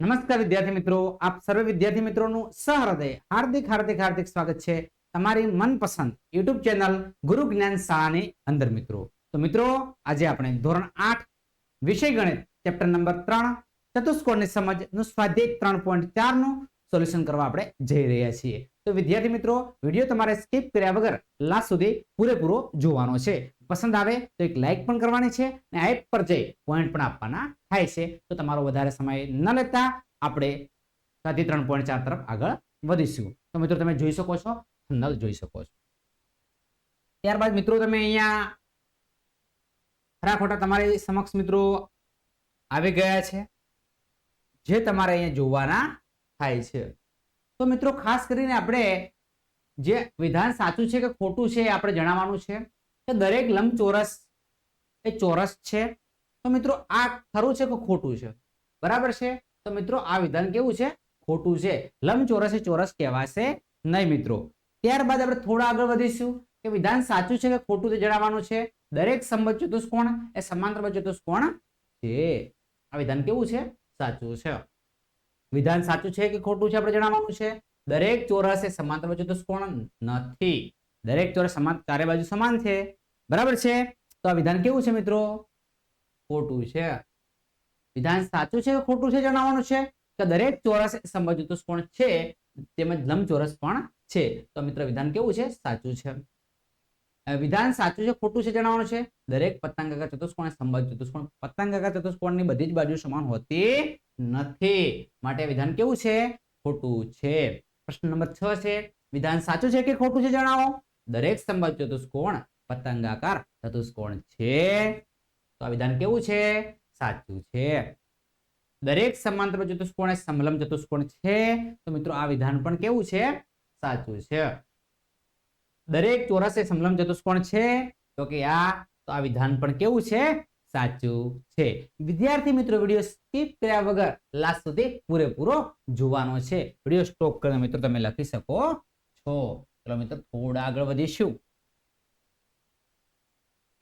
નમસ્કાર વિદ્યાર્થી મિત્રો, આપ સર્વે વિદ્યાર્થી મિત્રોનું સહૃદય, હાર્દિક હાર્દિક હાર્દિક સ્વાગત છે તમારી મનપસંદ યુટ્યુબ ચેનલ ગુરુ જ્ઞાન શાળાની અંદર મિત્રો. તો મિત્રો, આજે આપણે ધોરણ આઠ, વિષય ગણિત ચેપ્ટર નંબર ત્રણ, ચતુષ્કોણની સમજનું સ્વાધ્યાય ત્રણ પોઈન્ટ ચારનું સોલ્યુશન કરવા આપણે જઈ રહ્યા છીએ. તો વિદ્યાર્થી મિત્રો, વીડિયો તમારે સ્કીપ કર્યા વગર લાસ્ટ સુધી પૂરેપૂરો જોવાનો છે. પસંદ આવે તો એક લાઈક પણ કરવાની છે અને આ પર જઈ પોઈન્ટ પણ આપવાના થાય છે. તો તમારો વધારે સમય ન લેતા આપણે સાથી ત્રણ પોઈન્ટ ચાર તરફ આગળ વધીશું. તો મિત્રો તમે જોઈ શકો છો નલ જોઈ શકો છો. ત્યારબાદ મિત્રો તમે અહીંયા ખરા ખોટા તમારી સમક્ષ મિત્રો આવી ગયા છે, જે તમારે અહીંયા જોવાના થાય છે. તો મિત્રો ખાસ કરીને આપણે જે વિધાન સાચું છે કે ખોટું છે એ આપણે જણાવવાનું છે. કે દરેક લંબચોરસ એ ચોરસ છે? તો મિત્રો આ ખરું છે કે ખોટું છે? બરાબર છે? તો મિત્રો આ વિધાન કેવું છે? ખોટું છે. લંબચોરસ એ ચોરસ કહેવાશે નહીં મિત્રો. ત્યારબાદ આપણે થોડા આગળ વધીશું કે વિધાન સાચું છે કે ખોટું તે જણાવવાનું છે? દરેક સંબંધ ચતુષ્કોણ એ સમાંતર ચતુષ્કોણ છે. આ વિધાન કેવું છે? સાચું છે. વિધાન સાચું છે કે ખોટું છે આપણે જણાવવાનું છે? દરેક ચોરસ એ સમાંતર ચતુષ્કોણ નથી. દરેક ચોરસ સમાન ચારે બાજુ સમાન છે. બરાબર છે? તો આ વિધાન કેવું છે મિત્રો? ખોટું છે. વિધાન સાચું છે ખોટું છે જણાવવાનું છે? કે દરેક ચોરસ એ છે? તેમજ લંબચોરસ પણ છે. તો મિત્ર વિધાન કેવું છે? સાચું છે. વિધાન સાચું છે, ખોટું છે જણાવવાનું છે? દરેક પતંગાકાર ચતુષ્કોણ સંબંધ ચતુષ્કોણ. પતંગાકાર ચતુષ્કોણની બધી જ બાજુ સમાન હોતી નથી. માટે વિધાન કેવું છે? ખોટું છે. પ્રશ્ન નંબર છ છે. વિધાન સાચું છે કે ખોટું છે જણાવો? દરેક સમબાજુ ચતુષ્કોણ પતંગાકાર ચતુષ્કોણ છે. તો આ વિધાન કેવું છે? સાચું છે. દરેક સમાંતર ચતુષ્કોણ એ સમલંબ ચતુષ્કોણ છે. તો મિત્રો આ વિધાન પણ કેવું છે? સાચું છે. દરેક ચોરસ એ સમલંબ ચતુષ્કોણ છે. તો કે આ, તો આ વિધાન પણ કેવું છે? સાચું છે. વિદ્યાર્થી મિત્રો, વીડિયો સ્કીપ કર્યા વગર લાસ્ટ સુધી પૂરેપૂરો જોવાનો છે. વીડિયો સ્ટોપ કરીને મિત્રો તમે લખી શકો છો. ચલો મિત્રો, થોડા આગળ વધીશું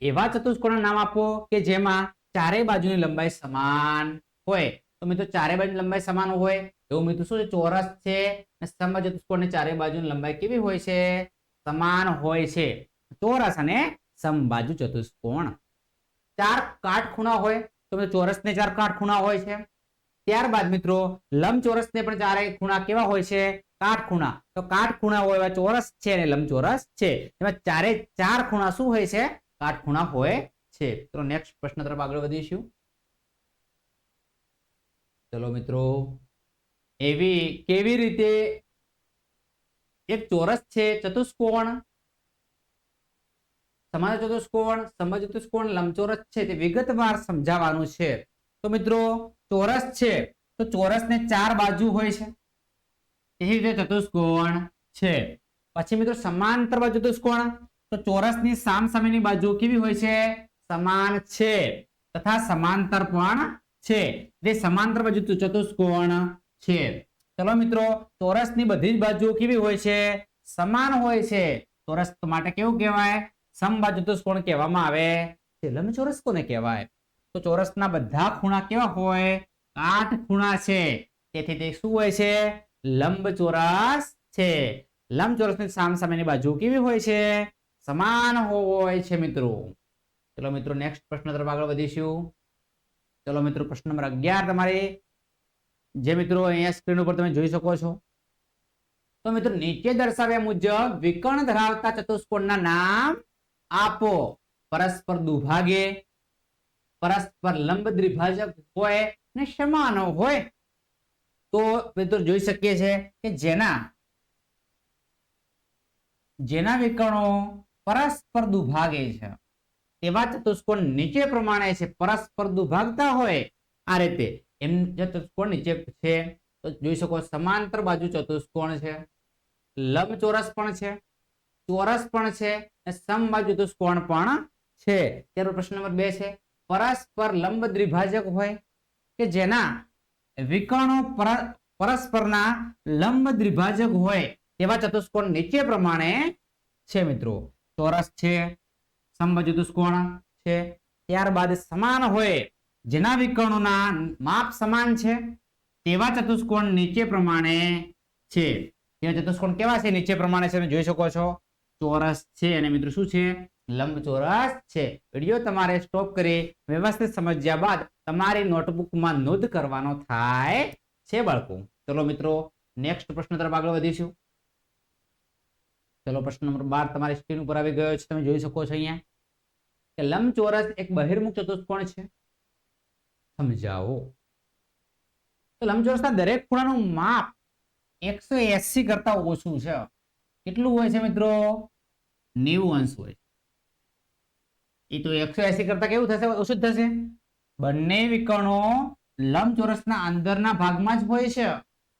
એવા ચતુષ્કોણના નામ આપો કે જેમાં ચારેય બાજુની લંબાઈ સમાન હોય. તો મિત્રો ચારે બાજુની લંબાઈ સમાન હોય. એવું મિત્રો, શું છે? ચોરસ છે અને સમબાજુ ચતુષ્કોણની ચારે બાજુની લંબાઈ કેવી હોય છે? સમાન હોય છે. ચોરસ અને સમબાજુ ચતુષ્કોણ. ચાર કાટખૂણા હોય. તો મિત્રો, ચોરસને ચાર કાટખૂણા હોય છે. ત્યારબાદ મિત્રો, લંબચોરસને પણ ચારે ખૂણા કેવા હોય છે? કાટખૂણા. તો કાટખૂણા હોય એવા ચોરસ છે અને લંબચોરસ છે. એમાં ચારે ચાર ખૂણા શું હોય છે? કાટખૂણા હોય છે. તો નેક્સ્ટ પ્રશ્ન તરફ આગળ વધીશું. ચલો મિત્રો, એવી કેવી રીતે એક ચોરસ છે ચતુષ્કોણ? સમાન ચતુષ્કોણ, સમજ ચતુષ્કોણ, લંબચોરસ છે તે વિગતવાર સમજાવવાનું છે. તો મિત્રો, ચોરસ છે. તો ચોરસને ચાર બાજુ હોય છે. ચતુષ્કોણ છે. પછી મિત્રો સમાંતર બાજુ ચતુષ્કોણ, તો ચોરસની સામ સામેની બાજુ કેવી હોય છે? સમાન છે. તથા સમાંતર પણ છે. જે સમાંતર બાજુ ચતુષ્કોણ છે. ચલો મિત્રો, ચોરસની બધી જ બાજુ કેવી હોય છે? સમાન હોય છે. ચોરસ માટે કેવું કહેવાય? સમબાજુ ચતુષ્કોણ કહેવામાં આવે છે. લંબચોરસ કોને કહેવાય? તો ચોરસના બધા ખૂણા કેવા હોય? આઠ ખૂણા છે. તેથી તે શું હોય છે? લંબચોરસ છે. લંબચોરસની સામસામેની બાજુ કેવી હોય છે? સમાન હોય છે મિત્રો. ચલો મિત્રો નેક્સ્ટ પ્રશ્ન તરફ આગળ વધીશું. ચલો મિત્રો, પ્રશ્ન નંબર અગિયાર તમારે. જે મિત્રો અહીંયા સ્ક્રીન ઉપર તમે જોઈ શકો છો. તો મિત્રો, નીચે દર્શાવ્યા મુજબ વિકર્ણ ધરાવતા ચતુષ્કોણના નામ આપો. પરસ્પર દુભાગે. પરસ્પર લંબ દ્વિભાજક હોય ને સમાન હોય. તો મિત્રો જોઈ શકીએ છે કે જેના જેના વિકર્ણો પરસ્પર દુભાગે છે. તેવા ચતુષ્કોણ નીચે પ્રમાણે છે, પરસ્પર દુભાગતા હોય આ રીતે. એમ ચતુષ્કોણ નીચે છે, તો જોઈ શકો સમાંતર બાજુ ચતુષ્કોણ છે, લંબચોરસ પણ છે, ચોરસ પણ છે અને સમબાજુ ચતુષ્કોણ પણ છે. ત્યારે પ્રશ્ન નંબર બે છે, પરસ્પર લંબ દ્વિભાજક હોય કે જેના વિકર્ણો પર- પરસ્પરના લંબ દ્વિભાજક હોય તેવા ચતુષ્કોણ નીચે પ્રમાણે છે મિત્રો. ચોરસ છે સમચતુષ્કોણ ચતુષ્કોણ છે. ત્યારબાદ સમાન હોય, જેના વિકર્ણોના માપ સમાન છે, તેવા ચતુષ્કોણ નીચે પ્રમાણે છે. તેવા ચતુષ્કોણ કેવા છે? નીચે પ્રમાણે છે, તમે જોઈ શકો છો. ચોરસ છે, અને મિત્રો શું છે? લંબચોરસ છે. વીડિયો તમારે સ્ટોપ કરી વ્યવસ્થિત સમજ્યા બાદ તમારી નોટબુકમાં નોંધ કરવાનો થાય છે, બાળકો. ચલો મિત્રો નેક્સ્ટ પ્રશ્ન તરફ આગળ વધીશું. ચલો, પ્રશ્ન નંબર બાર તમારી સ્ક્રીન ઉપર આવી ગયો છે, તમે જોઈ શકો છો અહીંયા. કે લંબચોરસ એક બહિર્મુખ ચતુષ્કોણ છે. સમજાવો. તો લંબચોરસના દરેક ખૂણાનું માપ એકસો એસી કરતા ઓછું છે. કેટલું હોય છે મિત્રો? નેવું અંશ હોય એ તો એકસો એસી કરતા કેવું થશે? ઓછું જ થશે. બંને વિકર્ણો લંબચોરસના અંદરના ભાગમાં જ હોય છે.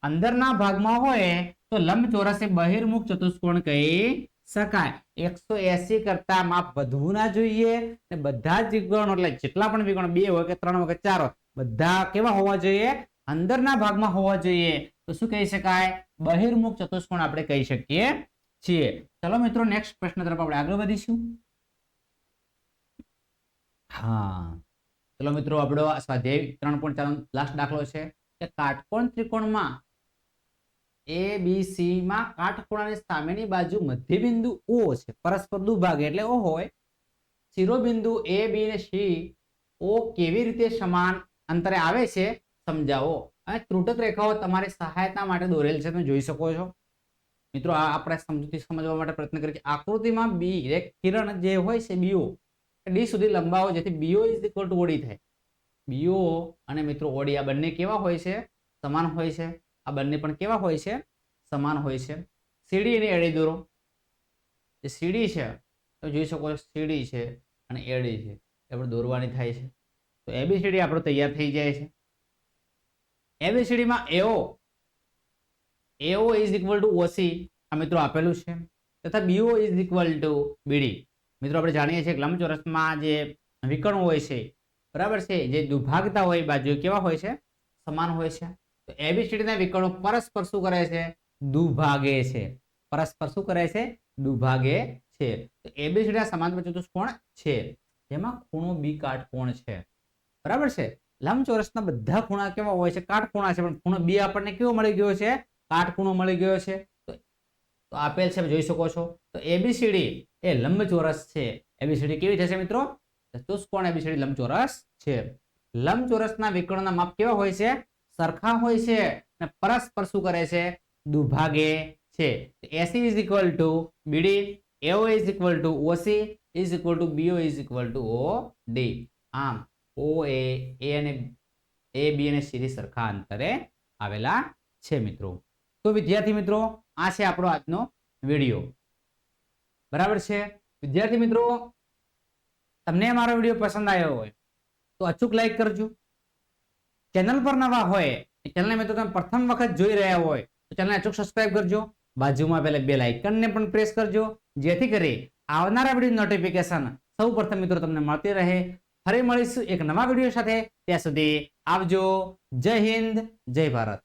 અંદરના ભાગમાં હોય તો લંબચોરસ એ બહિર્મુખ ચતુષ્કોણ કહી શકાય. એકસો એસી કરતા માપ વધવું ના જોઈએ ને બધા જ વિકર્ણો એટલે જેટલા પણ વિકર્ણો બે હોય કે ત્રણ કે ચાર હોય, બધા કેવા હોવા જોઈએ? અંદરના ભાગમાં હોવા જોઈએ. તો શું કહી શકાય? બહિર્મુખ ચતુષ્કોણ આપણે કહી શકીએ છીએ. ચલો મિત્રો નેક્સ્ટ પ્રશ્ન તરફ આપણે આગળ વધીશું. હા. ચલો મિત્રો, આપણો સ્વાધ્યાય ત્રણ પોઈન્ટ ચાર લાસ્ટ દાખલો છે કે કાટકોણ ત્રિકોણમાં એ બી સી માં કાટખૂણાની સામેની બાજુ મધ્યબિંદુ ઓ છે. પરસ્પર દુભાગ એટલે ઓ હોય. શિરોબિંદુ એ બી ને સી ઓ કેવી રીતે સમાન અંતરે આવે છે સમજાવો. અને ત્રુટક રેખાઓ તમારી સહાયતા માટે દોરેલ છે, તમે જોઈ શકો છો. મિત્રો, આ આપણે સમજૂતી સમજવા માટે પ્રયત્ન કરીએ. આકૃતિમાં બી એક કિરણ જે હોય છે બીઓ ડી સુધી લંબાવો જેથી BO is equal to OD થાય. બીઓ અને મિત્રો ઓડી આ બંને કેવા હોય છે? સમાન હોય છે. આ બંને પણ કેવા હોય છે? સમાન હોય છે. સીડી અને એડી દોરો. જે સીડી છે. તમે જોઈ શકો છો સીડી છે અને એડી છે. એ આપણે દોરવાની થાય છે. તો એબીસીડી આપણો તૈયાર થઈ જાય છે. એબીસીડીમાં એઓ એઓ ઇઝ ઇક્વલ ટુ ઓસી આ મિત્રો આપેલું છે. તથા BO is equal to BD મિત્રો, આપણે જાણીએ છીએ કે લંબચોરસમાં જે વિકર્ણ હોય છે, બરાબર છે? જે દુભાગતા હોય બાજુ કેવા હોય છે? સમાન હોય છે. તો એબીસીડીના વિકર્ણો પરસ્પર શું કરે છે? દુભાગે છે. પરસ્પર શું કરે છે? દુભાગે છે. તો એબીસીડીના સમાંતર ચતુષ્કોણ છે. જેમાં ખૂણો બી કાટકોણ છે. બરાબર છે? લંબચોરસના બધા ખૂણા કેવા હોય છે? કાટખૂણા છે. પણ ખૂણો બી આપણને કેવો મળી ગયો છે? કાટખૂણો મળી ગયો છે. તો આપેલ છે જોઈ શકો છો. તો એબીસીડી એ લંબચોરસ છે. એબીસીડી કેવી થશે મિત્રો? ચતુષ્કોણ એબીસીડી લંબચોરસ છે? લંબચોરસના વિકર્ણના માપ કેવા હોય છે? સરખા હોય છે અને પરસ્પર શું કરે છે? દુભાગે છે. AC is equal to BD AO is equal to OC is equal to BO is equal to O D આમ ઓ એ અને એ બી અને સી સરખા અંતરે આવેલા છે મિત્રો. તો વિદ્યાર્થી મિત્રો, આ છે આપણો આજનો વીડિયો. બરાબર છે? વિદ્યાર્થી મિત્રો, તમને મારો વીડિયો પસંદ આવ્યો હોય, તો અચૂક લાઈક કરજો. ચેનલ પર નવા હોય ચેનલને મિત્રો તમે પ્રથમ વખત જોઈ રહ્યા હોય, તો ચેનલને અચૂક સબસ્ક્રાઇબ કરજો. બાજુમાં પેલા બે લાઇકનને પણ પ્રેસ કરજો, જેથી કરી આવનારા વીડિયો નોટિફિકેશન સૌ પ્રથમ મિત્રો તમને મળતી રહે. ફરી મળીશું એક નવા વીડિયો સાથે. ત્યાં સુધી આવજો. જય હિન્દ, જય ભારત.